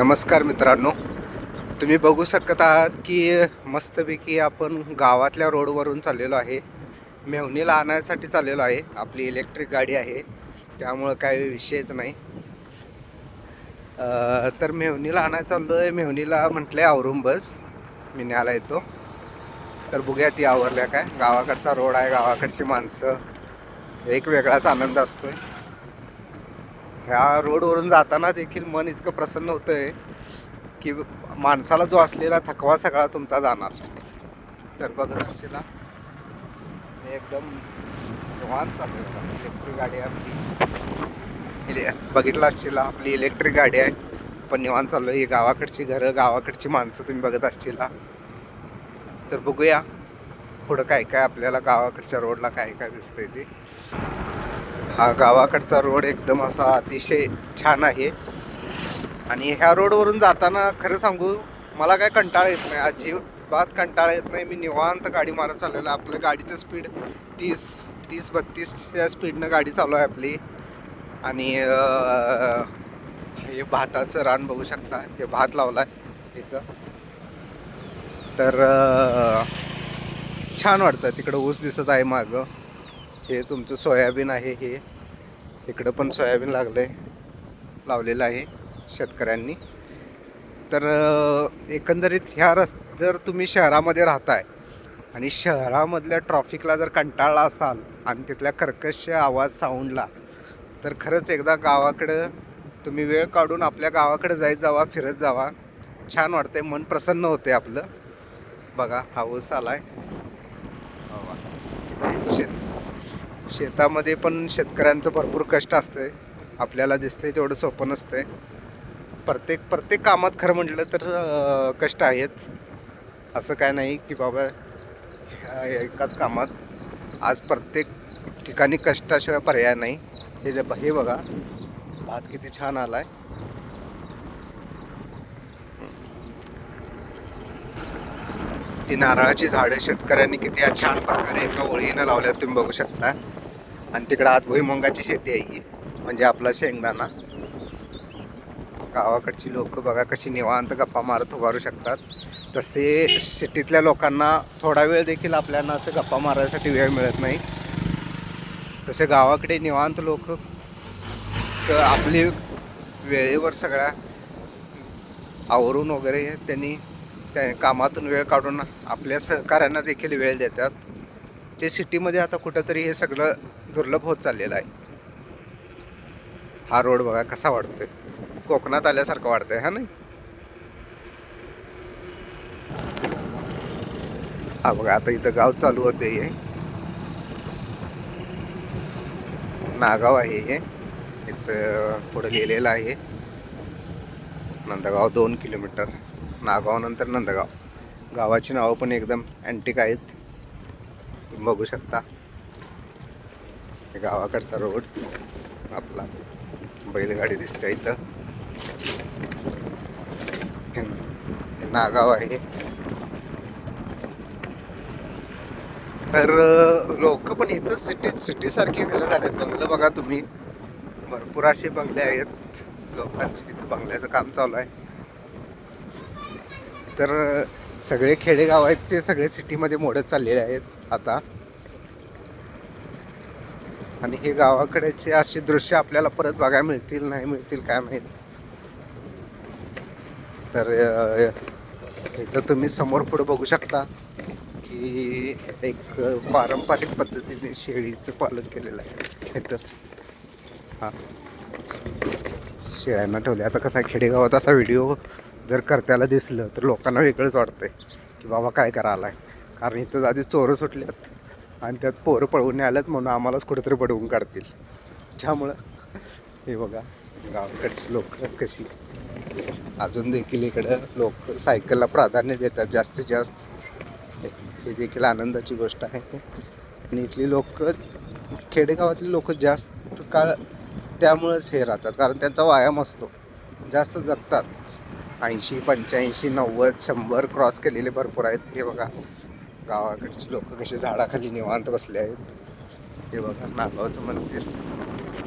नमस्कार मित्रांनो. तुम्ही बघू शकत आहात की मस्तपैकी आपण गावातल्या रोडवरून चाललेलो आहे. मेवणीला आणायसाठी चाललेलो आहे. आपली इलेक्ट्रिक गाडी आहे. त्यामुळं काही विषयच नाही. तर मेवणीला आणायला चाललो आहे मेवणीला म्हटलं आहे आवरून बस. मी न्यायला येतो. तर बघूया ती आवरल्या काय. गावाकडचा रोड आहे. गावाकडची माणसं. एक वेगळाच आनंद असतो आहे ह्या रोडवरून जाताना देखील मन इतकं प्रसन्न होतं आहे की माणसाला जो असलेला थकवा सगळा तुमचा जाणार. तर बघत असशीला मी एकदम निवांत चालू आहे इलेक्ट्रिक गाडी आहे आपली. इले- बघितलं असशीला आपली इलेक्ट्रिक गाडी आहे. पण निवांत चाललो ही गावाकडची घरं गावाकडची माणसं तुम्ही बघत असशील. तर बघूया. पुढं काय काय आपल्याला गावाकडच्या रोडला काय काय दिसतंय ते. हा गावाकडचा रोड एकदम असा अतिशय छान आहे. आणि ह्या रोडवरून जाताना खरं सांगू मला काय कंटाळा येत नाही. अजिबात कंटाळा येत नाही. मी निवांत गाडी मारत चाललेलं आहे. आपलं गाडीचं स्पीड तीस तीस बत्तीसच्या स्पीडनं गाडी चालू आहे आपली. आणि हे भाताचं रान बघू शकता. हे भात लावला आहे इथं. तर छान वाटतं. तिकडं ऊस दिसत आहे मागं. हे तुमचं सोयाबीन आहे हे. इकडं पण सोयाबीन लागलं आहे लावलेलं आहे शेतकऱ्यांनी. तर एकंदरीत ह्या रस जर तुम्ही शहरामध्ये राहताय आणि शहरामधल्या ट्रॉफिकला जर कंटाळला असाल आणि तिथल्या कर्कश आवाज साऊंडला तर खरंच एकदा गावाकडं तुम्ही वेळ काढून आपल्या गावाकडे जायत जावा फिरत जावा. छान वाटते मन प्रसन्न होते आपलं. बघा हाऊस आला आहे शेत शेतामध्ये पण शेतकऱ्यांचं भरपूर कष्ट असतंय. आपल्याला दिसतंय तेवढं सोपं नसतंय. प्रत्येक प्रत्येक कामात खरं म्हटलं तर कष्ट आहेत. असं काय नाही की बाबा ह्या एकाच कामात. आज प्रत्येक ठिकाणी कष्टाशिवाय पर्याय नाही. हे जे हे बघा. भात किती छान आला आहे ती नारळाची झाडं शेतकऱ्यांनी किती छान प्रकारे एका ओळीनं लावल्या तुम्ही बघू शकता. आणि तिकडं आत भुईमुंगाची शेती आहे ही. म्हणजे आपला शेंगदाणा. गावाकडची लोक बघा कशी निवांत गप्पा मारत उभारू शकतात. तसे सिटीतल्या लोकांना थोडा वेळ देखील आपल्याला असं गप्पा मारायसाठी वेळ मिळत नाही. तसे गावाकडे निवांत लोक आपली वेळेवर सगळ्या आवरून वगैरे त्यांनी त्या कामातून वेळ काढून आपल्या सहकाऱ्यांना देखील वेळ देतात. ते सिटीमध्ये आता कुठंतरी हे सगळं दुर्लभ होत चाललेलं आहे. हा रोड बघा कसा वाटतोय कोकणात आल्यासारखं वाटतंय हा नाही? हा बघा आता इथं गाव चालू होते हे. नागाव आहे हे. इथं पुढे लिहिलेलं आहे. नंदगाव दोन किलोमीटर. नागाव नंतर नंदगाव. गावाची नावं पण एकदम अँटिक आहेत. बघू शकता. हे गावाकडचा रोड आपला बैलगाडी दिसते इथं. हे हे नागाव आहे. तर लोक पण इथं सिटी सिटीसारखी घरं झालेत. बंगलं बघा तुम्ही. भरपूर असे बंगले आहेत. लोकांचे इथं बंगल्याचं काम चालू आहे. तर सगळे खेडेगाव आहेत ते सगळे सिटीमध्ये मोडत चाललेले आहेत आता. आणि हे गावाकडेचे अशी दृश्य आपल्याला परत बघायला मिळतील नाही मिळतील काय माहीत. तर इथं तुम्ही समोर पुढे बघू शकता की एक पारंपरिक पद्धतीने शेळीचं पालन केलेलं आहे इथं. हां. शेळ्यांना ठेवले. आता कसा आहे, खेडेगावात असा व्हिडिओ जर कर्त्याला दिसलं तर लोकांना वेगळंच वाटतंय की बाबा काय करायला आहे कारण इथं आधी चोरं सुटल्यात आणि त्यात पोरं पळवून आल्यात म्हणून आम्हालाच कुठेतरी पडवून काढतील. त्यामुळं हे बघा गावाकडची लोक कशी. अजून देखील इकडं लोक सायकलला प्राधान्य देतात जास्तीत जास्त. हे- हे देखील आनंदाची गोष्ट आहे. आणि इथली लोक खेडेगावातली लोक जास्त काळ त्यामुळेच हे राहतात. कारण त्यांचा व्यायाम असतो. जास्त जगतात. ऐंशी पंच्याऐंशी नव्वद शंभर क्रॉस केलेले भरपूर आहेत. हे बघा गावाकडचे लोक कसे झाडाखाली निवांत बसले आहेत. हे बघा नागावचं मंदिर.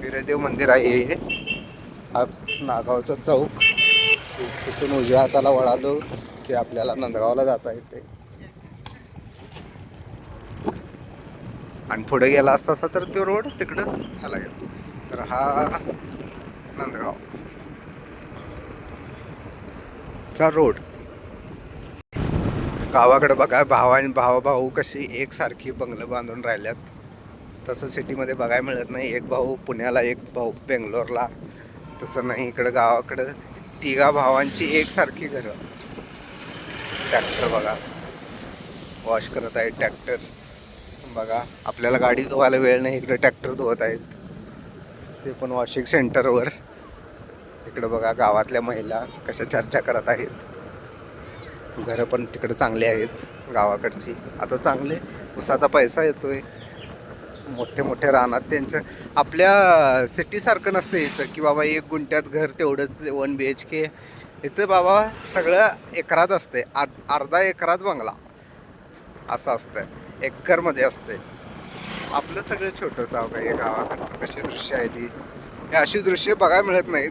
वीरदेव मंदिर आहे हे. हा नागावचा चौक. तिथून उजव्या हाताला वळालो की आपल्याला नंदगावला जाता येते. आणि पुढे गेला असता असा तर तो रोड तिकडं ह्याला गेला तर हा नंदगाव. चा रोड. गावाकडे बघा भावा भावा भाऊ कशी एकसारखी बंगलं बांधून राहिल्यात. तसं सिटीमध्ये बघायला मिळत नाही. एक भाऊ पुण्याला एक भाऊ बेंगलोरला. तसं नाही इकडं गावाकडं तिघा भावांची एकसारखी घरं. ट्रॅक्टर बघा. वॉश करत आहेत ट्रॅक्टर. बघा आपल्याला गाडी धुवायला वेळ नाही. इकडे ट्रॅक्टर धुवत आहेत. ते पण वॉशिंग सेंटरवर. इकडं बघा गावातल्या महिला कशा चर्चा करत आहेत. घरं पण तिकडं चांगली आहेत गावाकडची. आता चांगले उसाचा पैसा येतोय. मोठे मोठे रानात त्यांचं आपल्या सिटीसारखं नसतं इथं की बाबा एक गुंट्यात घर तेवढंच वन बी एच के इथं बाबा सगळं एकरात असते आ अर्धा एकरात बंगला. असं असतं एकरमध्ये असते आपलं सगळं छोटंसं अवघं गावाकडचं कशी दृश्य आहे ती? हे अशी दृश्य बघायला मिळत नाहीत.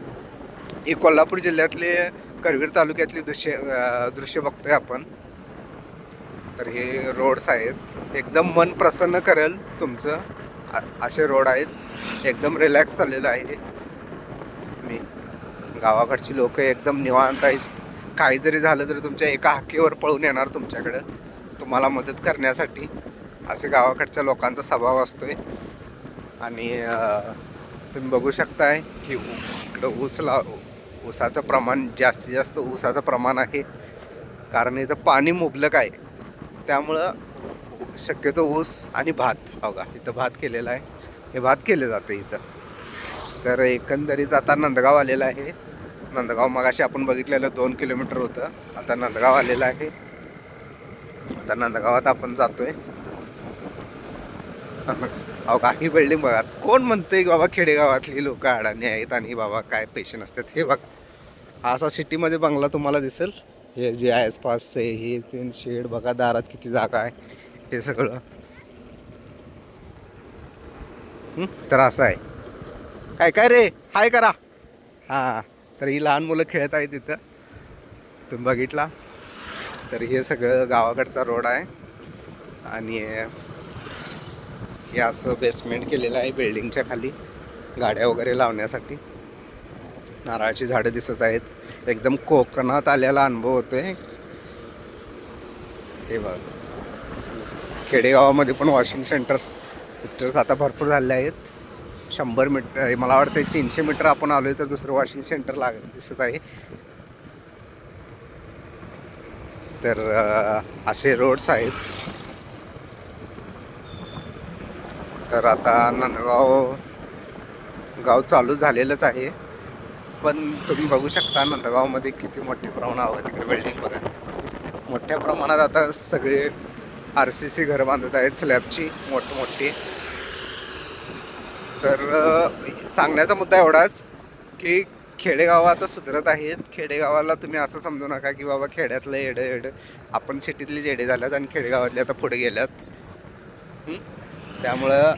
ही कोल्हापूर जिल्ह्यातले करवीर तालुक्यातली दृश्य दृश्य बघतोय आपण. तर हे रोड्स आहेत. एकदम मन प्रसन्न करेल तुमचं. असे रोड आहेत. एकदम रिलॅक्स चाललेलं आहे. मी गावाकडची लोक एकदम निवांत आहेत. काही जरी झालं तरी तुमच्या एका हाकेवर पळून येणार तुमच्याकडं. तुम्हाला मदत करण्यासाठी असे गावाकडच्या लोकांचा स्वभाव असतोय. आणि तुम्ही बघू शकताय की इकडं ऊस लाव ऊसाचं प्रमाण जास्तीत जास्त ऊसाचं प्रमाण आहे. कारण इथं पाणी मुबलक आहे. त्यामुळं शक्यतो ऊस आणि भात हो बघा इथं भात केलेला आहे. हे भात केले जाते इथं. तर एकंदरीत आता नंदगाव आलेलं आहे. नंदगाव मगाशी आपण बघितलेलं दोन किलोमीटर होतं. आता नंदगाव आलेलं आहे. आता नंदगावात आपण जातोय. अहो काही बिल्डिंग बघा. कोण म्हणतंय की बाबा खेडेगावातली लोक अडाणी आहेत आणि बाबा काय पैसे नसतात हे बघा. असा सिटीमध्ये बंगला तुम्हाला दिसेल. हे जे आहे हे तीन शेड बघा दारात किती जागा आहे. हे सगळं. तर असं आहे. काय काय रे? हाय करा. हां तर ही लहान मुलं खेळत आहेत तिथं तुम्ही बघितला. तर हे सगळं गावाकडचा रोड आहे. आणि हे असं बेसमेंट केलेलं आहे बिल्डिंगच्या खाली गाड्या वगैरे लावण्यासाठी. नारळाची झाडं दिसत आहेत. एकदम कोकणात आलेला अनुभव होतोय. हे बघ. खेडेगावामध्ये पण वॉशिंग सेंटर्स सेंटर्स आता भरपूर झाले आहेत. शंभर मीटर मला वाटतं तीनशे मीटर आपण आलो आहे तर दुसरं वॉशिंग सेंटर लाग दिसत आहे. तर असे रोड्स आहेत. तर आता नंदगाव गाव चालू झालेलंच आहे. पण तुम्ही बघू शकता नंदगावमध्ये किती मोठ्या प्रमाणावर तिकडे बिल्डिंग बघा. मोठ्या प्रमाणात आता सगळे आर सी सी घरं बांधत आहेत. स्लॅबची मोठमोठी तर सांगण्याचा मुद्दा एवढाच की खेडेगाव आता सुधरत आहेत. खेडेगावाला तुम्ही असं समजू नका की बाबा खेड्यातलं येडं येडं. आपण सिटीतले जेडे झाल्यात आणि खेडेगावातले आता पुढे गेल्यात. त्यामुळं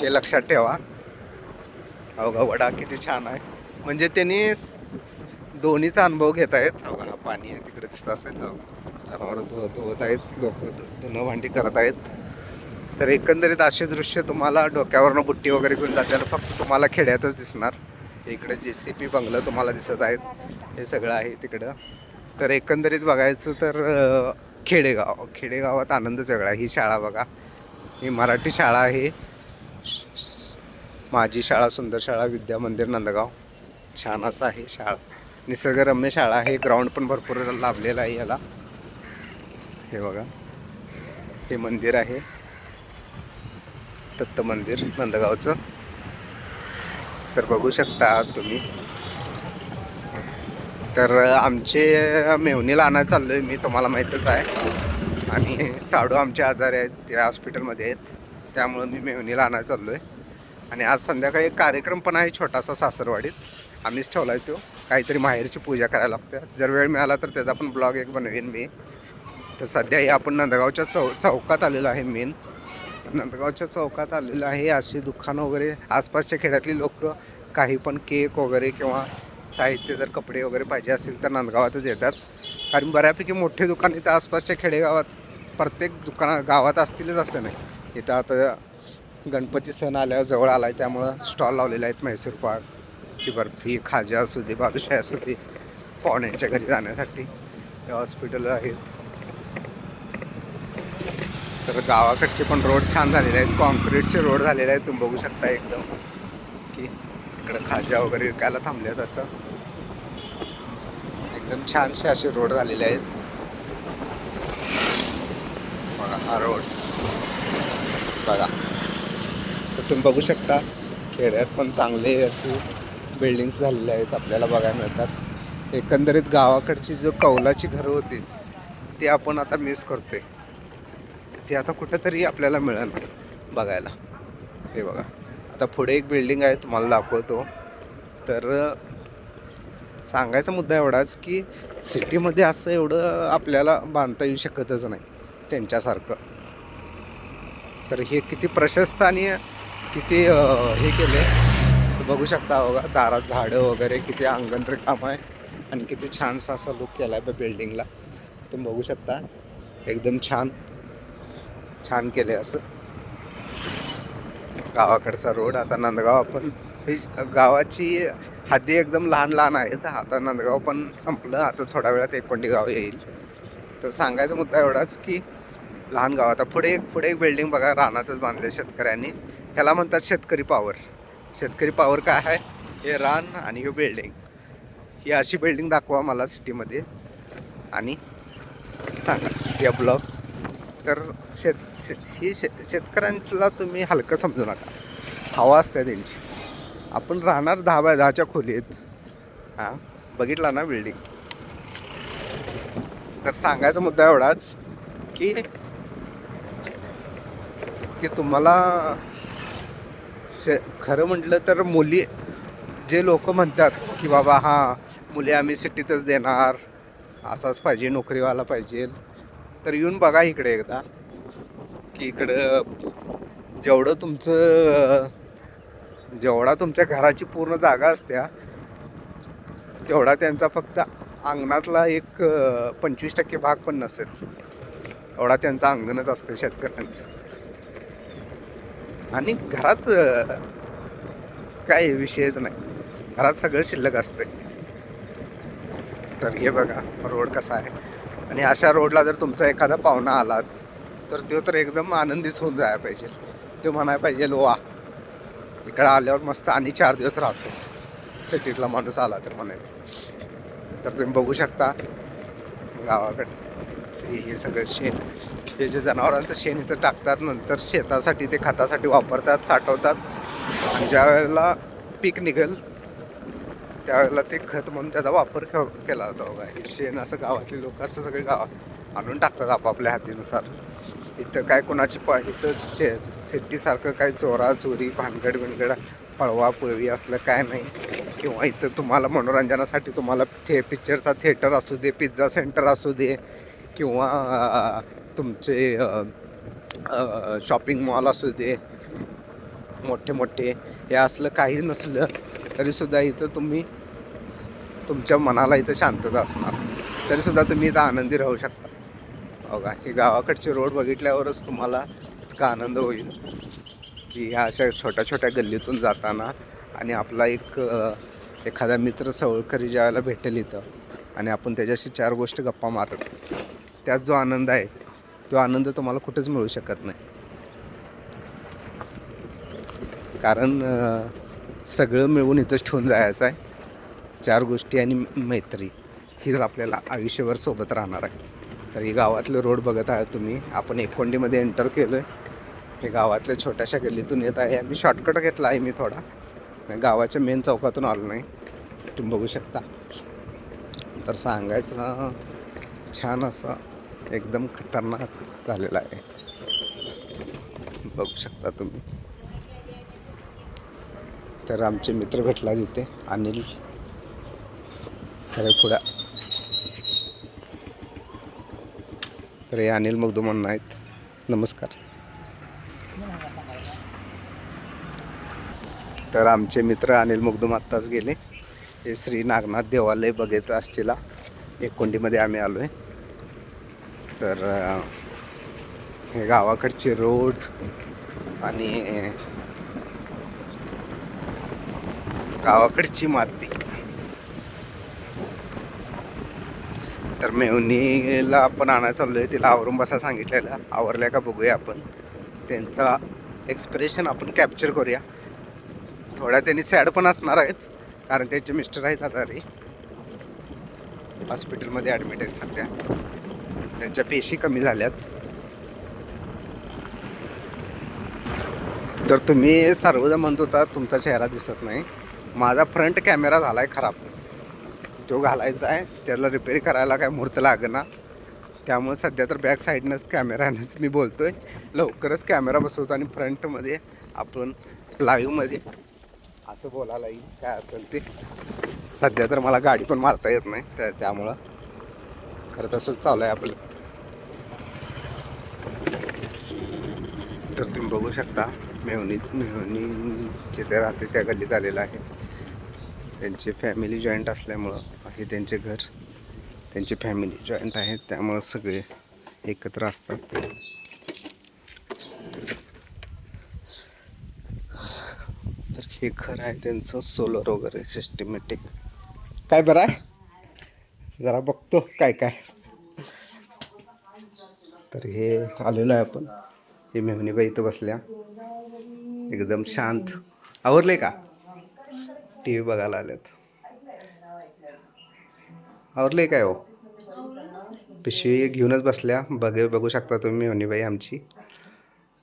हे लक्षात ठेवा. अवघा वडा किती छान आहे. म्हणजे त्यांनी दोन्हीचा अनुभव घेत आहेत. अवघा पाणी आहे तिकडे दिसत असेल जनावर धुवत धुवत आहेत लोक धुणं भांडी करत आहेत. तर एकंदरीत असे दृश्य तुम्हाला डोक्यावरनं बुट्टी वगैरे घेऊन जाताना फक्त तुम्हाला खेड्यातच दिसणार. इकडे जे सी पी बंगलं तुम्हाला दिसत आहेत. हे सगळं आहे तिकडं. तर एकंदरीत बघायचं तर खेडेगाव. खेडेगावात आनंद वेगळा ही शाळा बघा. ही मराठी शाळा आहे. माझी शाळा सुंदर शाळा विद्या मंदिर नंदगाव. छान असं आहे शाळा. निसर्गरम्य शाळा आहे. ग्राउंड पण भरपूर लाभलेलं आहे याला. हे बघा. हे मंदिर आहे. दत्त मंदिर नंदगावचं. तर बघू शकता तुम्ही. तर आमचे मेवणीला आणायला चाललो आहे मी तुम्हाला माहीतच आहे. आणि साडू आमचे आजारी आहेत ते हॉस्पिटलमध्ये आहेत. त्यामुळं मी मेवणीला आणायला चाललो आहे आणि आज संध्याकाळी एक कार्यक्रम पण आहे छोटासा सासरवाडीत. आम्हीच ठेवला आहे तो. काहीतरी माहेरची पूजा करायला लागते. जर वेळ मिळाला तर त्याचा पण ब्लॉग एक बनवेन मी. तर सध्या हे आपण नंदगावच्या चौ चौकात आलेलो आहे मेन नंदगावच्या चौकात आलेलं आहे. अशी दुकानं वगैरे आसपासच्या खेड्यातली लोक काही पण केक वगैरे किंवा साहित्य जर कपडे वगैरे पाहिजे असतील तर नांदगावातच येतात. कारण बऱ्यापैकी मोठे दुकान इथं आसपासच्या खेडेगावात प्रत्येक दुकाना गावात असतीलच असं नाही. इथं आता गणपती सण आल्यावर जवळ आला आहे त्यामुळं स्टॉल लावलेले आहेत म्हैसूर पाक. की बर्फी खाजा असू दे बालुशाही असू दे पाहुण्यांच्या घरी जाण्यासाठी हे हॉस्पिटल आहेत. तर गावाकडचे पण रोड छान झालेले आहेत कॉन्क्रीटचे रोड झालेले आहेत तुम्ही बघू शकता एकदम. की इकडं खाज्या वगैरे विकायला थांबलेत असं. एकदम छानसे असे रोड झालेले आहेत. बघा हा रोड बघा. तुम्ही बघू शकता खेड्यात पण चांगले असे बिल्डिंग्स झालेले आहेत आपल्याला बघायला मिळतात. एकंदरीत गावाकडची जो कौलाची घरं होती ती आपण आता मिस करतोय. ती आता कुठंतरी आपल्याला मिळणार बघायला. हे बघा. आता पुढे एक बिल्डिंग आहे तुम्हाला दाखवतो. तर सांगायचा मुद्दा एवढाच की सिटीमध्ये असं एवढं आपल्याला बांधता येऊ शकतच नाही त्यांच्यासारखं. तर हे किती प्रशस्त आणि किती हे केले? बघू शकता बघा दारात झाडं वगैरे किती अंगण काम आहे आणि किती छानसा असा लुक केला आहे बिल्डिंगला तुम्ही बघू शकता एकदम छान छान केले असं. गावाकडचा रोड आता नंदगाव आपण ही गावाची हद्दी एकदम लहान लहान आहेत. आता नंदगाव पण संपलं आता थोड्या वेळात एकोंडी गाव येईल. तर सांगायचा मुद्दा एवढाच की लहान गाव आता पुढे एक पुढे एक बिल्डिंग बघा रानातच बांधले शेतकऱ्यांनी. ह्याला म्हणतात शेतकरी पॉवर शेतकरी पॉवर काय आहे? हे रान आणि ही बिल्डिंग ही अशी बिल्डिंग दाखवा मला सिटीमध्ये आणि सांगा या ब्लॉक तर शेत शे ही शे शेतकऱ्यांला तुम्ही हलकं समजू नका. हवा असते त्यांची. आपण राहणार दहा बाय दहाच्या खोलीत. हां बघितला ना बिल्डिंग तर सांगायचा मुद्दा एवढाच की की तुम्हाला शे खरं म्हटलं तर मुली जे लोक म्हणतात की बाबा हां मुली आम्ही सिटीतच देणार असाच पाहिजे नोकरीवाला पाहिजे. तर येऊन बघा इकडे एकदा की इकडं जेवढं तुमचं जेवढा तुमच्या घराची पूर्ण जागा असत्या तेवढा त्यांचा फक्त अंगणातला एक पंचवीस टक्के भाग पण नसेल. एवढा त्यांचं अंगणच असतं शेतकऱ्यांचं. आणि घरात काय विषयच नाही. घरात सगळं शिल्लक असते तर हे बघा रोड कसा आहे. आणि अशा रोडला जर तुमचा एखादा पाहुणा आलाच तर तो तर एकदम आनंदीच होऊन जायला पाहिजे. तो म्हणायला पाहिजे वा इकडं आल्यावर मस्त आणि चार दिवस राहतो. सिटीतला माणूस आला तर म्हणायला तर तुम्ही बघू शकता गावाकडचं. हे हे सगळं शेण हे जे जनावरांचं शेण इथं टाकतात नंतर शेतासाठी ते खतासाठी वापरतात साठवतात. आणि ज्या वेळेला पीक निघेल त्यावेळेला ते खत म्हणून त्याचा वापर केला जातो. काय हे शेण असं गावातले लोक असं सगळे गावात आणून टाकतात आपापल्या हातीनुसार. इथं काय कोणाची प इथं शे सिटीसारखं काय चोरा चोरी भानगड बिनगड पळवा पळवी असलं काय नाही. किंवा इथं तुम्हाला मनोरंजनासाठी तुम्हाला थे पिक्चरचा थिएटर असू दे पिझ्झा सेंटर असू दे किंवा तुमचे शॉपिंग मॉल असू दे मोठे मोठे हे असलं काही नसलं तरीसुद्धा इथं तुम्ही तुमच्या मनाला इथं शांतता असणार. तरीसुद्धा तुम्ही इथं आनंदी राहू शकता. हो बघा हे गावाकडचे रोड बघितल्यावरच तुम्हाला इतका आनंद होईल की ह्या अशा छोट्या छोट्या गल्लीतून जाताना आणि आपला एक एखादा मित्र सवळकरी ज्यावेळेला भेटेल इथं आणि आपण त्याच्याशी चार गोष्टी गप्पा मारत त्यात जो आनंद आहे तो आनंद तुम्हाला कुठेच मिळू शकत नाही. कारण सगळं मिळून इथंच ठेवून जायचं आहे. चार गोष्टी आणि मैत्री हीच आपल्याला आयुष्यभर सोबत राहणार आहे. तर ही गावातलं रोड बघत आहात तुम्ही. आपण एकोंडीमध्ये एंटर केलो आहे हे गावातल्या छोट्याशा गल्लीतून येत आहे. आम्ही शॉर्टकट घेतला आहे मी थोडा. गावाच्या मेन चौकातून आलो नाही. तुम्ही बघू शकता. तर सांगायचं छान असा एकदम खतरनाक झालेला आहे. बघू शकता तुम्ही. तर आमचे मित्र भेटला तिथे अनिल. खरे तर हे अनिल मगदुमन आहेत. नमस्कार. तर आमचे मित्र अनिल मुगदुम आत्ताच गेले. हे श्री नागनाथ देवालय बघितलं असतीला एकोंडीमध्ये आम्ही आलो आहे तर हे गावाकडचे रोड आणि गावाकडची माती. तर मेवणीला आपण आणायला चाललोय तिला आवरून बसा सांगितलेलं. आवरल्या का बघूया आपण. त्यांचा एक्सप्रेशन आपण कॅप्चर करूया. थोड्या त्यांनी सॅड पण असणार आहेत कारण त्यांचे मिस्टर आहेत आजारी. हॉस्पिटलमध्ये ॲडमिट आहेत सध्या. त्यांच्या पेशी कमी झाल्यात. तर तुम्ही सर्वजण म्हणत होता तुमचा चेहरा दिसत नाही. माझा फ्रंट कॅमेरा झाला आहे खराब. तो घालायचा आहे त्याला रिपेअर करायला काय मुहूर्त लागणार त्यामुळे सध्या तर बॅक साईडनंच कॅमेरानंच मी बोलतो आहे लवकरच कॅमेरा बसवतो आणि फ्रंटमध्ये आपण लाईव्हमध्ये असं बोलायला येईल काय असेल ते. सध्या तर मला गाडी पण मारता येत नाही त्या त्यामुळं खरं तसंच चालू आहे आपलं. तर तुम्ही बघू शकता मेवणीत मेवणी जिथे राहते त्या गल्लीत आलेलं आहे. त्यांची फॅमिली जॉईंट असल्यामुळं हे त्यांचे घर. त्यांची फॅमिली जॉईंट आहे त्यामुळं सगळे एकत्र असतात. तर हे घर आहे त्यांचं सोलर वगैरे सिस्टमॅटिक काय बरं आहे? जरा बघतो काय काय. तर हे आलेलो आहे आपण. ते मेहनीबाई इथं बसल्या. एकदम शांत. आवरले का? टी व्ही बघायला आल्यात. आवरले काय हो? पिशवी घेऊनच बसल्या. बघे बघू शकता तुम्ही मेहनीबाई आमची.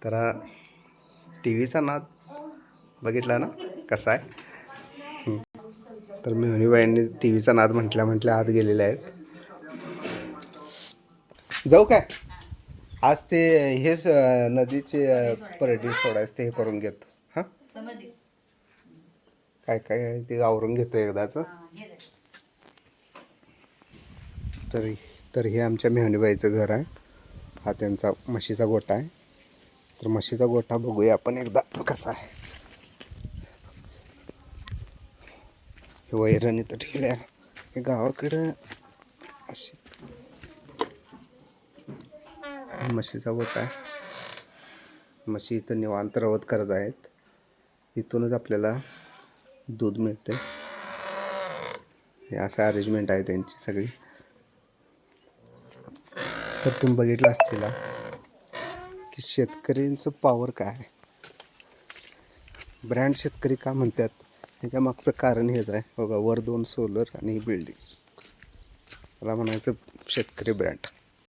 तर टी व्हीचा नाद बघितला ना? कसा आहे? तर मेहनीबाईंनी टी व्हीचा नाद म्हटल्या म्हटल्या आत गेलेल्या आहेत. जाऊ काय? आज ते हेच नदीचे परडी सोडायचं ते हे करून घेतो. हां? काय काय ते आवरून घेतो एकदाच. तर तर हे आमच्या मेहनीबाईचं घर आहे. हा त्यांचा म्हशीचा गोठा आहे. तर म्हशीचा गोठा बघूया आपण एकदा कसा आहे. वैरण इथं ठेवल्या. हे गावाकडं अशी म्हशीचा गोठा आहे. म्हशी इथं निवांत रवत करत आहेत. इथूनच आपल्याला दूध मिळते. हे असं अरेंजमेंट आहे त्यांची सगळी. तर तुम्ही बघितलं असतील की शेतकऱ्यांचं पॉवर काय आहे? ब्रँड शेतकरी का म्हणतात? ह्याच्या मागचं कारण हेच आहे. बघा वर दोन सोलर आणि बिल्डिंग मला म्हणायचं शेतकरी ब्रँड